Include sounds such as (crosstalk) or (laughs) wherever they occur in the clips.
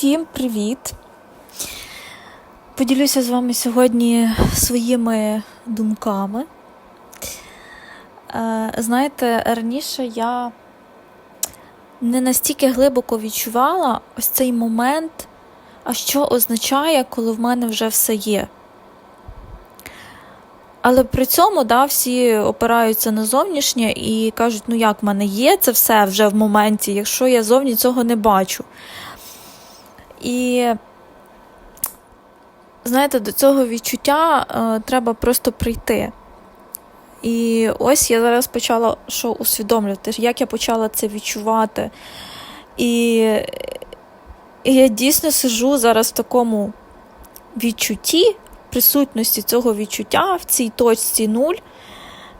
Всім привіт! Поділюся з вами сьогодні своїми думками. Е, Знаєте, раніше я не настільки глибоко відчувала ось цей момент, а що означає, коли в мене вже все є. Але при цьому да, всі опираються на зовнішнє і кажуть, ну як в мене є це все вже в моменті, якщо я зовні цього не бачу. І, знаєте, до цього відчуття е, треба просто прийти. І ось я зараз почала що усвідомлювати, як я почала це відчувати. І, і я дійсно сижу зараз в такому відчутті, присутності цього відчуття в цій точці нуль,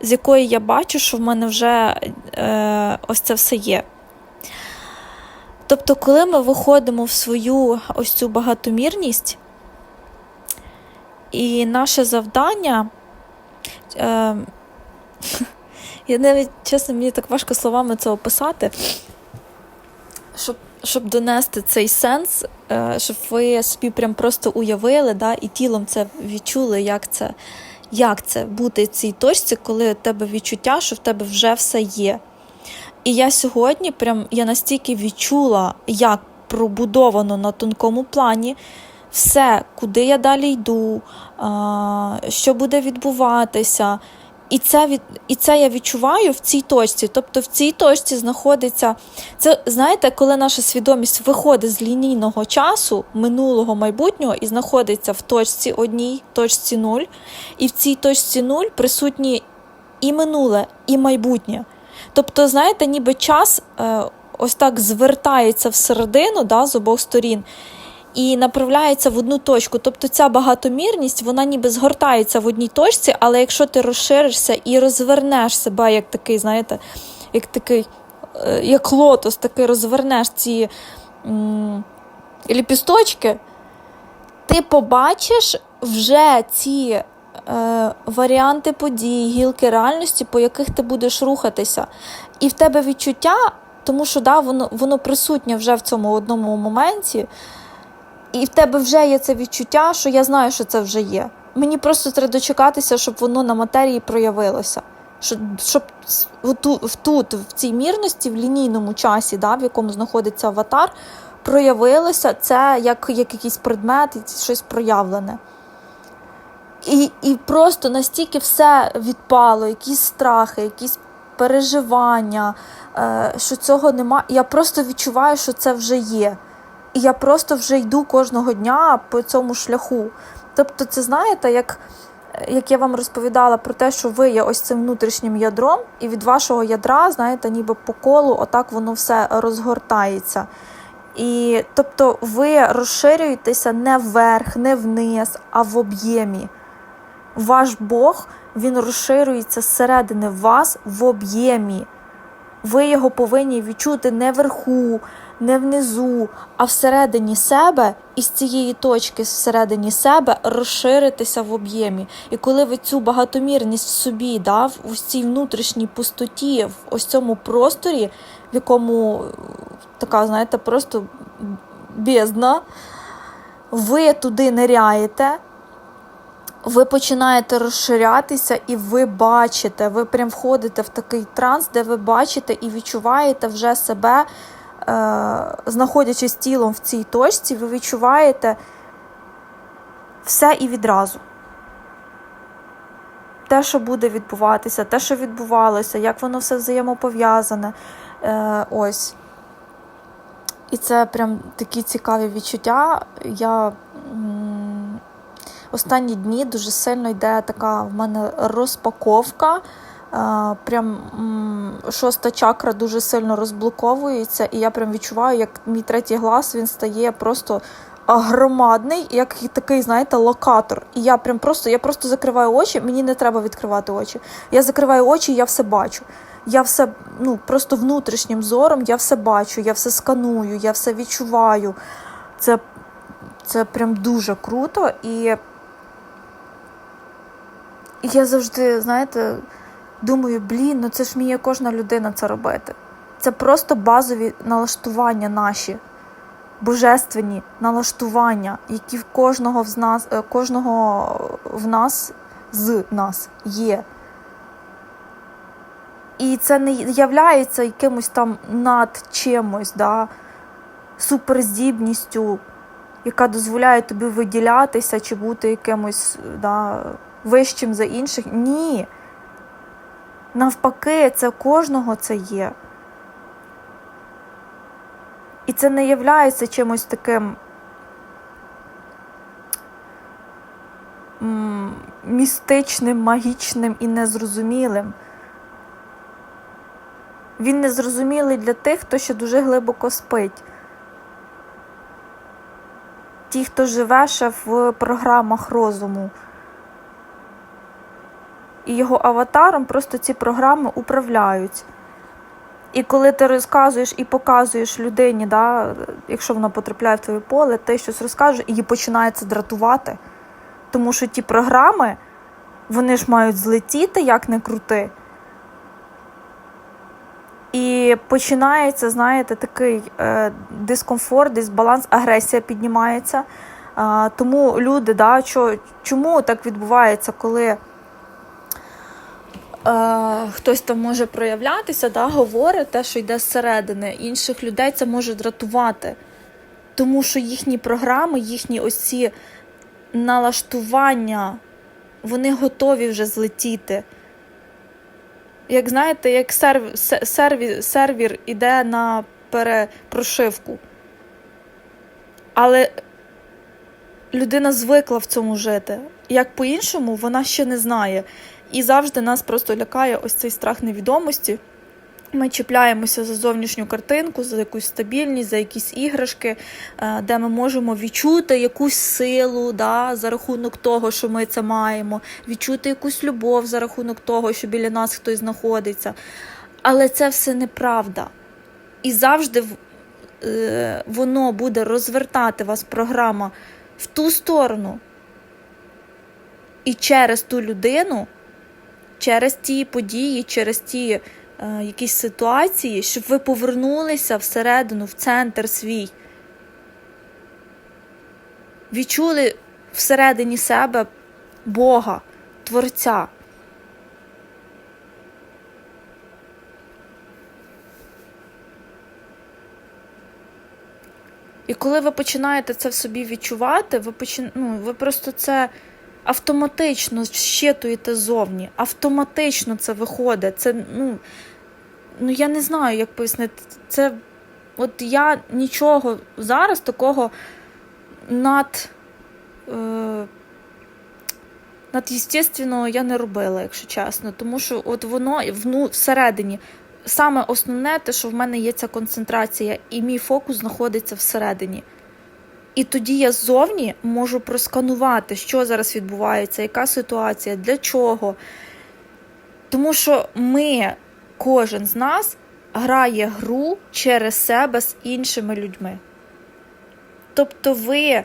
з якої я бачу, що в мене вже е, ось це все є. Тобто, коли ми виходимо в свою ось цю багатомірність, і наше завдання, е, я навіть, чесно, мені так важко словами це описати, щоб щоб донести цей сенс, е, щоб ви собі прям просто уявили, да, і тілом це відчули, як це як це бути в цій точці, коли у тебе відчуття, що в тебе вже все є. І я сьогодні прям я настільки відчула, як пробудовано на тонкому плані все, куди я далі йду, що буде відбуватися. І це і це я відчуваю в цій точці. Тобто в цій точці знаходиться. Це знаєте, коли наша свідомість виходить з лінійного часу, минулого майбутнього, і знаходиться в точці одній, точці нуль. І в цій точці нуль присутні і минуле, і майбутнє. Тобто, знаєте, ніби час е, ось так звертається всередину да, з обох сторін і направляється в одну точку. Тобто ця багатомірність, вона ніби згортається в одній точці, але якщо ти розширишся і розвернеш себе як такий, знаєте, як такий, е, як лотос, такий розвернеш ці м- ліпісточки, ти побачиш вже ці. Е, варіанти подій, гілки реальності, по яких ти будеш рухатися. І в тебе відчуття, тому що да, воно воно присутнє вже в цьому одному моменті, і в тебе вже є це відчуття, що я знаю, що це вже є. Мені просто треба дочекатися, щоб воно на матерії проявилося. Щоб щоб тут, в цій мірності, в лінійному часі, да, в якому знаходиться аватар, проявилося це як, як якийсь предмет, щось проявлене. І і просто настільки все відпало, якісь страхи, якісь переживання, е, що цього нема. Я просто відчуваю, що це вже є. І я просто вже йду кожного дня по цьому шляху. Тобто, це знаєте, як як я вам розповідала про те, що ви є ось цим внутрішнім ядром, і від вашого ядра, знаєте, ніби по колу, отак воно все розгортається. І тобто ви розширюєтеся не вверх, не вниз, а в об'ємі ваш Бог він розширюється зсередини вас в об'ємі. Ви його повинні відчути не вверху, не внизу, а всередині себе і з цієї точки всередині себе розширитися в об'ємі. І коли ви цю багатомірність в собі, да, в цій внутрішній пустоті, в ось цьому просторі, в якому така, знаєте, просто бездна, ви туди ниряєте ви починаєте розширятися, і ви бачите, ви прям входите в такий транс, де ви бачите і відчуваєте вже себе, е, знаходячись тілом в цій точці, ви відчуваєте все і відразу. Те, що буде відбуватися, те, що відбувалося, як воно все взаємопов'язане. Е, Ось. І це прям такі цікаві відчуття. Я останні дні дуже сильно йде така в мене розпаковка. Прям шоста чакра дуже сильно розблоковується, і я прям відчуваю, як мій третій глаз він стає просто громадний, як такий, знаєте, локатор. І я прям просто я просто закриваю очі, мені не треба відкривати очі. Я закриваю очі, і я все бачу. Я все ну, просто внутрішнім зором, я все бачу, я все сканую, я все відчуваю. Це, Це прям дуже круто. І і я завжди, знаєте, думаю, блін, ну це ж вміє кожна людина це робити. Це просто базові налаштування наші. божественні налаштування, які в кожного з нас, е, кожного в нас з нас є. І це не являється якимось там над чимось, да, суперздібністю, яка дозволяє тобі виділятися чи бути якимось да, вищим за інших. Ні. Навпаки, це кожного це є. І це не являється чимось таким містичним, магічним і незрозумілим. Він незрозумілий для тих, хто ще дуже глибоко спить. Ті, хто живе ще в програмах розуму. І його аватаром просто ці програми управляють. І коли ти розказуєш і показуєш людині, да, якщо вона потрапляє в твоє поле, ти щось розкажеш, її починає це дратувати. Тому що ті програми, вони ж мають злетіти, як не крути. І починається, знаєте, такий е, дискомфорт, дисбаланс, агресія піднімається. Тому люди, да, чому так відбувається, коли е, хтось там може проявлятися, да, говорить те, що йде зсередини, інших людей це може дратувати. Тому що їхні програми, їхні ось ці налаштування, вони готові вже злетіти як знаєте, як серв, серві, сервір іде на перепрошивку. Але людина звикла в цьому жити. Як по-іншому, вона ще не знає. І завжди нас просто лякає ось цей страх невідомості. Ми чіпляємося за зовнішню картинку, за якусь стабільність, за якісь іграшки, е, де ми можемо відчути якусь силу да, за рахунок того, що ми це маємо, відчути якусь любов за рахунок того, що біля нас хтось знаходиться. Але це все неправда. І завжди е, воно буде розвертати вас програма в ту сторону. І через ту людину, через ті події, через ті. Е, якісь ситуації, щоб ви повернулися всередину, в центр свій. Відчули всередині себе Бога, Творця. І коли ви починаєте це в собі відчувати, ви почи... ну, ви просто це автоматично щитуєте зовні, автоматично це виходить. Це, ну, ну я не знаю, як пояснити. Це от я нічого зараз такого над. Е, Над'єстественного я не робила, якщо чесно, тому що от воно вну, всередині. Саме основне те, що в мене є ця концентрація, і мій фокус знаходиться всередині. І тоді я ззовні можу просканувати, що зараз відбувається, яка ситуація, для чого. Тому що ми, кожен з нас, грає гру через себе з іншими людьми. Тобто ви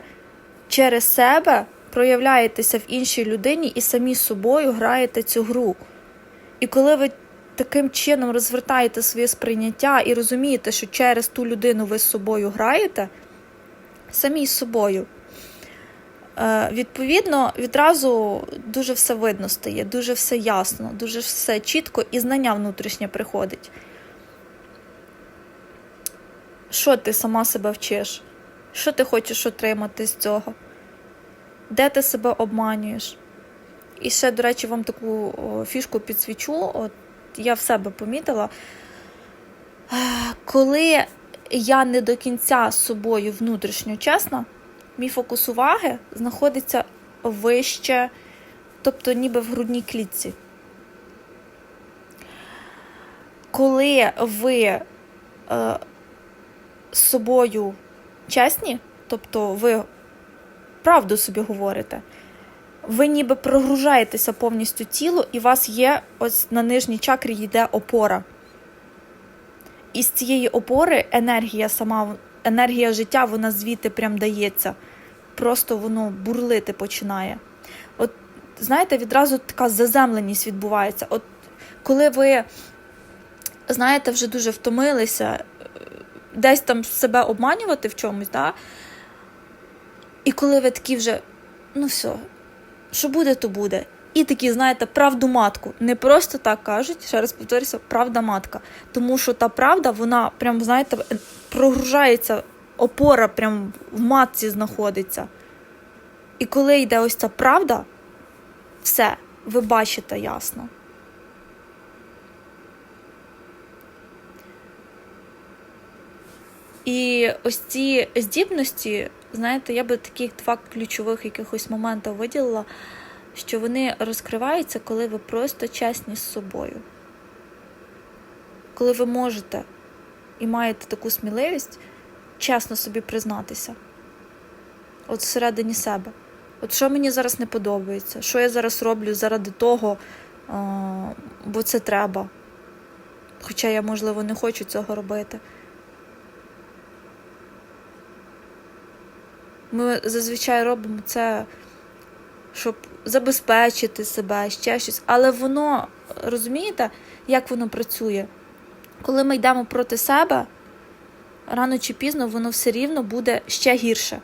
через себе проявляєтеся в іншій людині і самі собою граєте цю гру. І коли ви таким чином розвертаєте своє сприйняття і розумієте, що через ту людину ви з собою граєте самі з собою. Е, Відповідно, відразу дуже все видно стає, дуже все ясно, дуже все чітко і знання внутрішнє приходить. Що ти сама себе вчиш? Що ти хочеш отримати з цього? Де ти себе обманюєш? І ще, до речі, вам таку фішку підсвічу. От я в себе помітила. Е, коли я не до кінця з собою внутрішньо чесна, мій фокус уваги знаходиться вище, тобто ніби в грудній клітці. Коли ви е, з собою чесні, тобто ви правду собі говорите, ви ніби прогружаєтеся повністю тіло, і у вас є ось на нижній чакрі йде опора. І з цієї опори енергія сама, енергія життя, вона звідти прям дається. Просто воно бурлити починає. От, знаєте, відразу така заземленість відбувається. От коли ви, знаєте, вже дуже втомилися, десь там себе обманювати в чомусь, да? і коли ви такі вже, ну все, що буде, то буде. І такі, знаєте, правду матку. Не просто так кажуть, ще раз повторюся, правда матка. Тому що та правда, вона прям, знаєте, прогружається, опора прям в матці знаходиться. І коли йде ось ця правда, все, ви бачите ясно. І ось ці здібності, знаєте, я би таких два ключових якихось моментів виділила, що вони розкриваються, коли ви просто чесні з собою. Коли ви можете і маєте таку сміливість чесно собі признатися. От всередині себе. От що мені зараз не подобається, що я зараз роблю заради того, бо це треба. Хоча я, можливо, не хочу цього робити. Ми зазвичай робимо це, щоб забезпечити себе, ще щось. Але воно, розумієте, як воно працює? Коли ми йдемо проти себе, рано чи пізно воно все рівно буде ще гірше.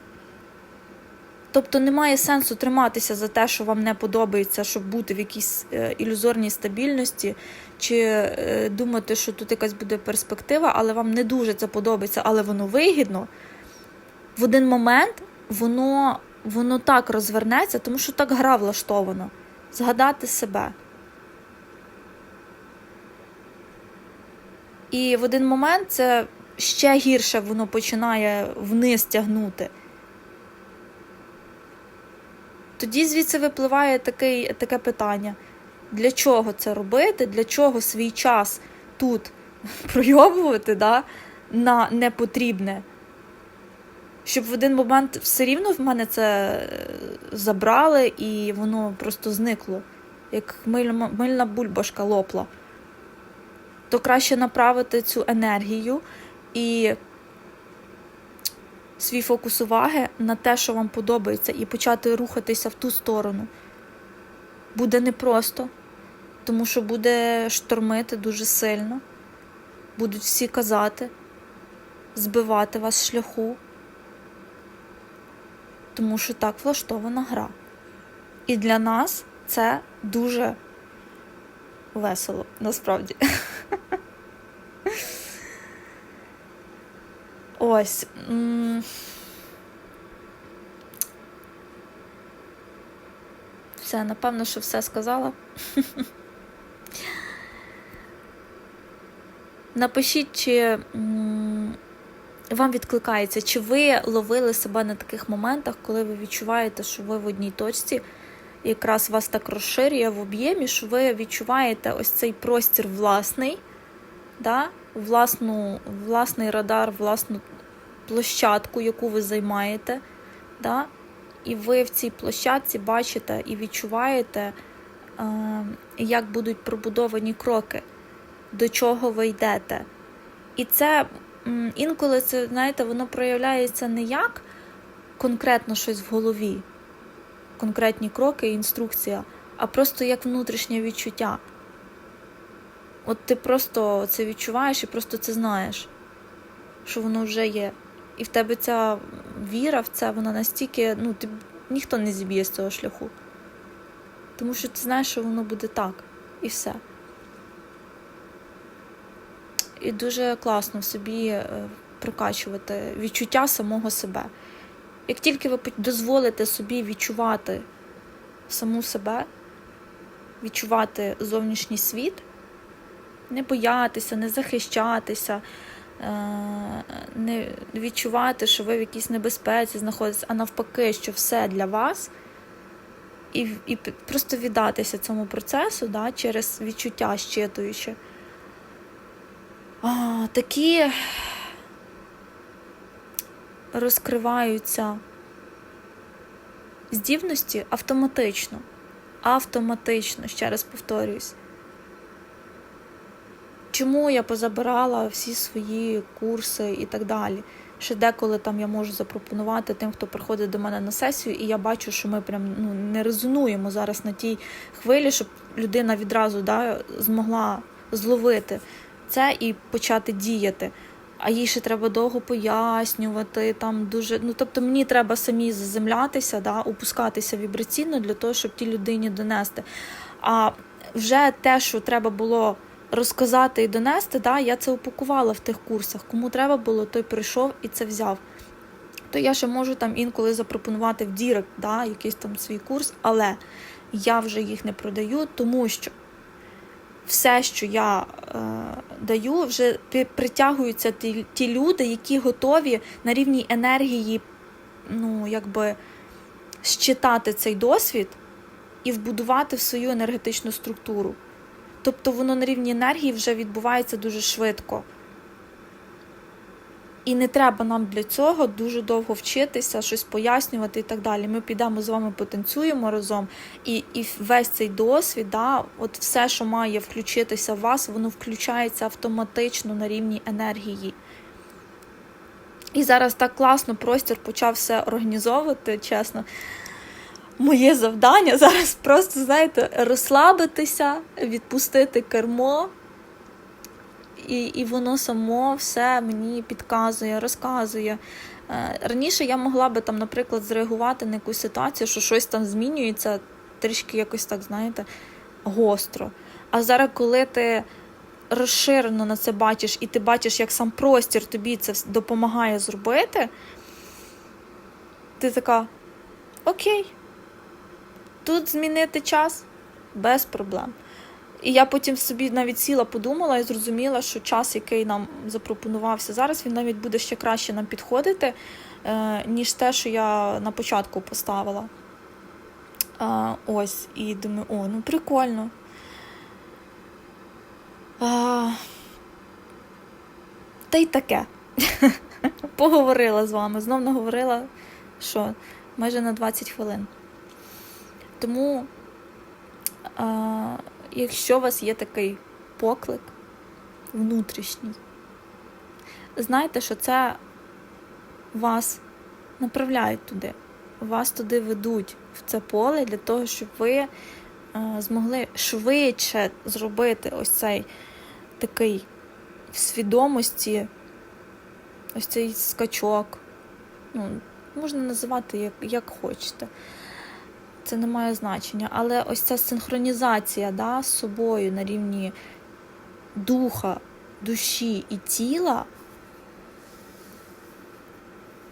Тобто немає сенсу триматися за те, що вам не подобається, щоб бути в якійсь е, ілюзорній стабільності, чи е, думати, що тут якась буде перспектива, але вам не дуже це подобається, але воно вигідно. В один момент воно, воно так розвернеться, тому що так гра влаштована. Згадати себе. І в один момент це ще гірше воно починає вниз тягнути. Тоді звідси випливає такий, таке питання: для чого це робити, для чого свій час тут (laughs) пройобувати да, на непотрібне? Щоб в один момент все рівно в мене це забрали і воно просто зникло, як мильна, мильна бульбашка лопла. То краще направити цю енергію і свій фокус уваги на те, що вам подобається, і почати рухатися в ту сторону. Буде непросто, тому що буде штормити дуже сильно, будуть всі казати, збивати вас з шляху, тому що так влаштована гра. І для нас це дуже весело, насправді. (laughs) Ось. Все, напевно, що все сказала. (laughs) Напишіть, чи вам відкликається, чи ви ловили себе на таких моментах, коли ви відчуваєте, що ви в одній точці, якраз вас так розширює в об'ємі, що ви відчуваєте ось цей простір власний, да? власну, власний радар, власну площадку, яку ви займаєте, да? і ви в цій площадці бачите і відчуваєте, е, як будуть пробудовані кроки, до чого ви йдете. І це інколи це, знаєте, воно проявляється не як конкретно щось в голові, конкретні кроки, інструкція, а просто як внутрішнє відчуття. От ти просто це відчуваєш і просто це знаєш, що воно вже є. І в тебе ця віра в це, вона настільки, ну, ти, ніхто не зіб'є з цього шляху. Тому що ти знаєш, що воно буде так, і все. І дуже класно собі прокачувати відчуття самого себе. Як тільки ви дозволите собі відчувати саму себе, відчувати зовнішній світ, не боятися, не захищатися, не відчувати, що ви в якійсь небезпеці знаходитесь, а навпаки, що все для вас, і і просто віддатися цьому процесу да, через відчуття щитуючи. А, Такі розкриваються здібності автоматично. Автоматично, ще раз повторююсь. Чому я позабирала всі свої курси і так далі? Ще деколи там я можу запропонувати тим, хто приходить до мене на сесію, і я бачу, що ми прям ну, не резонуємо зараз на тій хвилі, щоб людина відразу да, змогла зловити це і почати діяти. а їй ще треба довго пояснювати. Там дуже, ну тобто мені треба самі заземлятися, да, опускатися вібраційно для того, щоб тій людині донести. А вже те, що треба було розказати і донести, да, я це упакувала в тих курсах. Кому треба було, той прийшов і це взяв. То я ще можу там інколи запропонувати в Дірект да, якийсь там свій курс, але я вже їх не продаю, тому що все, що я е, даю, вже притягуються ті, ті люди, які готові на рівні енергії, ну, якби щитати цей досвід і вбудувати в свою енергетичну структуру. Тобто воно на рівні енергії вже відбувається дуже швидко. І не треба нам для цього дуже довго вчитися, щось пояснювати і так далі. Ми підемо з вами потанцюємо разом, і, і весь цей досвід, да, от все, що має включитися в вас, воно включається автоматично на рівні енергії. І зараз так класно простір почав все організовувати, чесно. Моє завдання зараз просто, знаєте, розслабитися, відпустити кермо, і, і воно само все мені підказує, розказує. Е, Раніше я могла би там, наприклад, зреагувати на якусь ситуацію, що щось там змінюється, трішки якось так, знаєте, гостро. А зараз, коли ти розширено на це бачиш, і ти бачиш, як сам простір тобі це допомагає зробити, ти така: Окей, тут змінити час без проблем. І я потім собі навіть сіла, подумала і зрозуміла, що час, який нам запропонувався зараз, він навіть буде ще краще нам підходити, е, ніж те, що я на початку поставила. Ось, і думаю, о, ну прикольно. Та й таке. (laughs) Поговорила з вами. Знов наговорила, що майже на 20 хвилин. Тому. Якщо у вас є такий поклик внутрішній, знайте, що це вас направляють туди, вас туди ведуть в це поле для того, щоб ви е, змогли швидше зробити ось цей такий в свідомості, ось цей скачок. Ну, можна називати як, як хочете це не має значення. Але ось ця синхронізація да, з собою на рівні духа, душі і тіла,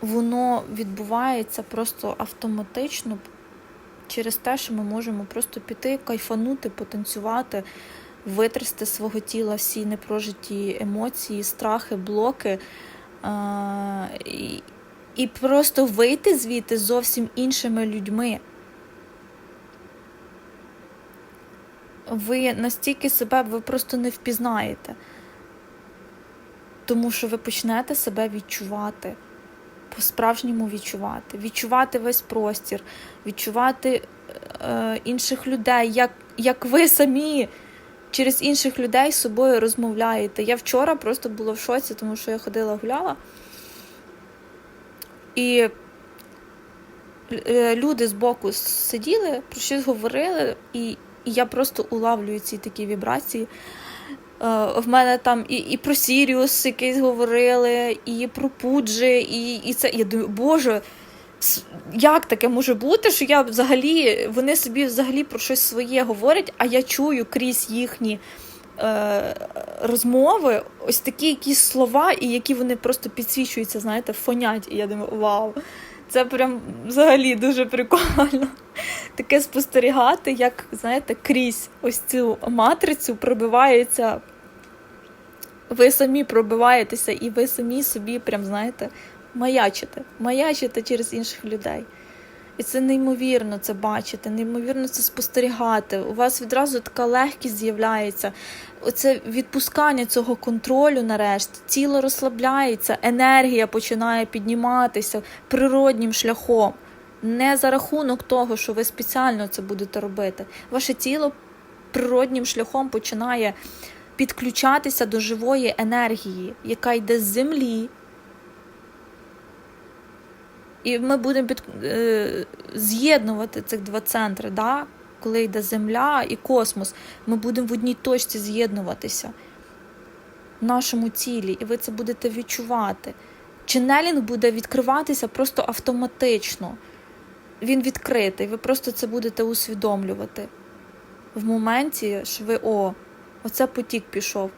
воно відбувається просто автоматично через те, що ми можемо просто піти, кайфанути, потанцювати, витрясти свого тіла всі непрожиті емоції, страхи, блоки. І просто вийти звідти зовсім іншими людьми. Ви настільки себе ви просто не впізнаєте, тому що ви почнете себе відчувати, по-справжньому відчувати, відчувати весь простір, відчувати е, інших людей, як, як ви самі через інших людей з собою розмовляєте. Я вчора просто була в шоці, тому що я ходила гуляла. І е, люди з боку сиділи, про щось говорили, і і я просто улавлюю ці такі вібрації. Е, В мене там і і про Сіріус якийсь говорили, і про Пуджі, і і це. Я думаю, Боже, як таке може бути, що я взагалі, вони собі взагалі про щось своє говорять, а я чую крізь їхні е, розмови ось такі якісь слова, і які вони просто підсвічуються, знаєте, фонять. І я думаю, вау, це прям взагалі дуже прикольно. Таке спостерігати, як, знаєте, крізь ось цю матрицю пробивається. Ви самі пробиваєтеся, і ви самі собі, прям, знаєте, маячите, маячите через інших людей. І це неймовірно це бачити, неймовірно це спостерігати. У вас відразу така легкість з'являється. Оце відпускання цього контролю нарешті, тіло розслабляється, енергія починає підніматися природнім шляхом. Не за рахунок того, що ви спеціально це будете робити. Ваше тіло природнім шляхом починає підключатися до живої енергії, яка йде з землі. І ми будемо під, е, з'єднувати цих два центри, да? коли йде Земля і космос. Ми будемо в одній точці з'єднуватися. в нашому тілі, і ви це будете відчувати. Ченелінг буде відкриватися просто автоматично. Він відкритий, ви просто це будете усвідомлювати. В моменті, що ви о, оце потік пішов.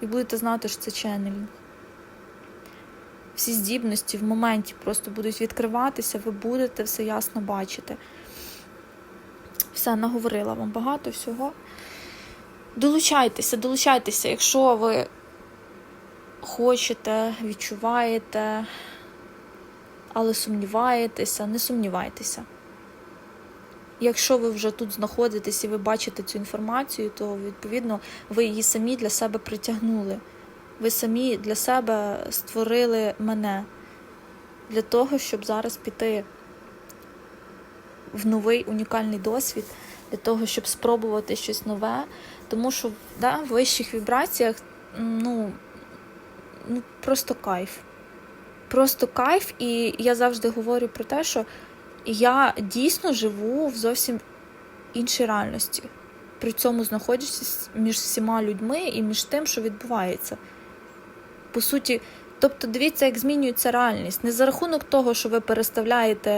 І будете знати, що це ченнелінг. Всі здібності в моменті просто будуть відкриватися, ви будете все ясно бачити. Все, наговорила вам багато всього. Долучайтеся, долучайтеся, якщо ви хочете, відчуваєте, але сумніваєтеся, не сумнівайтеся. Якщо ви вже тут знаходитесь і ви бачите цю інформацію, то відповідно ви її самі для себе притягнули. Ви самі для себе створили мене для того, щоб зараз піти в новий унікальний досвід, для того, щоб спробувати щось нове. Тому що да, в вищих вібраціях ну, ну просто кайф. Просто кайф, і я завжди говорю про те, що я дійсно живу в зовсім іншій реальності, при цьому знаходячись між всіма людьми і між тим, що відбувається. По суті, тобто, дивіться, як змінюється реальність. Не за рахунок того, що ви переставляєте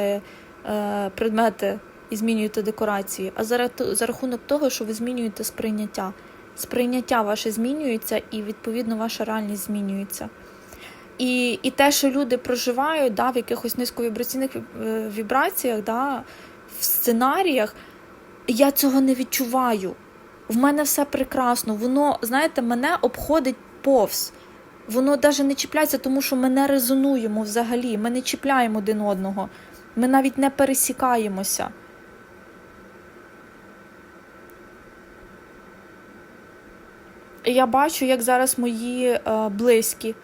е, предмети і змінюєте декорації, а за, за рахунок того, що ви змінюєте сприйняття. Сприйняття ваше змінюється, і відповідно ваша реальність змінюється. І, і те, що люди проживають да, в якихось низьковібраційних е, вібраціях, да, в сценаріях, я цього не відчуваю. В мене все прекрасно. Воно, знаєте, мене обходить повз. Воно навіть не чіпляється, тому що ми не резонуємо взагалі. Ми не чіпляємо один одного. Ми навіть не пересікаємося. Я бачу, як зараз мої е, близькі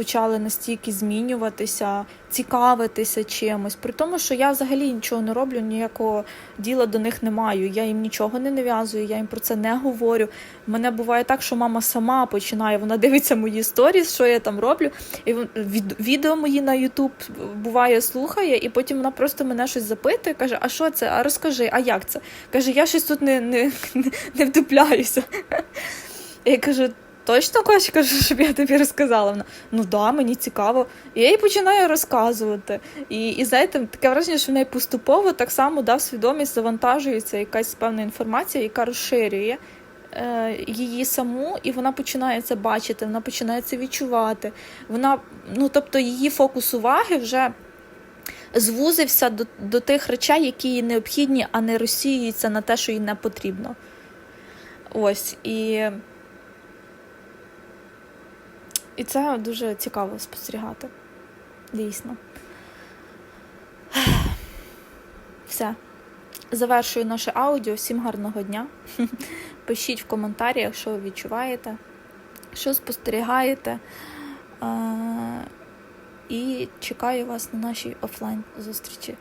почали настільки змінюватися, цікавитися чимось. При тому, що я взагалі нічого не роблю, ніякого діла до них не маю. Я їм нічого не нав'язую, я їм про це не говорю. Мене буває так, що мама сама починає, вона дивиться мої сторіс, що я там роблю. І від, відео мої на Ютуб буває, слухає, і потім вона просто мене щось запитує, каже: А що це? А розкажи, а як це? Каже, я щось тут не, не, не вдупляюся. Я кажу, точно кажу, щоб я тобі розказала? Вона, ну да, мені цікаво. І я їй починаю розказувати. І, і знаєте, таке враження, що в неї поступово так само да, в свідомість завантажується якась певна інформація, яка розширює е, її саму, і вона починає це бачити, вона починає це відчувати. Вона, ну тобто, її фокус уваги вже. Звузився до, до тих речей, які їй необхідні, а не розсіюються на те, що їй не потрібно. Ось і. І це дуже цікаво спостерігати. Дійсно. Все. Завершую наше аудіо. Всім гарного дня. (laughs) Пишіть в коментарях, що ви відчуваєте, що спостерігаєте. Е, І чекаю вас на нашій офлайн зустрічі.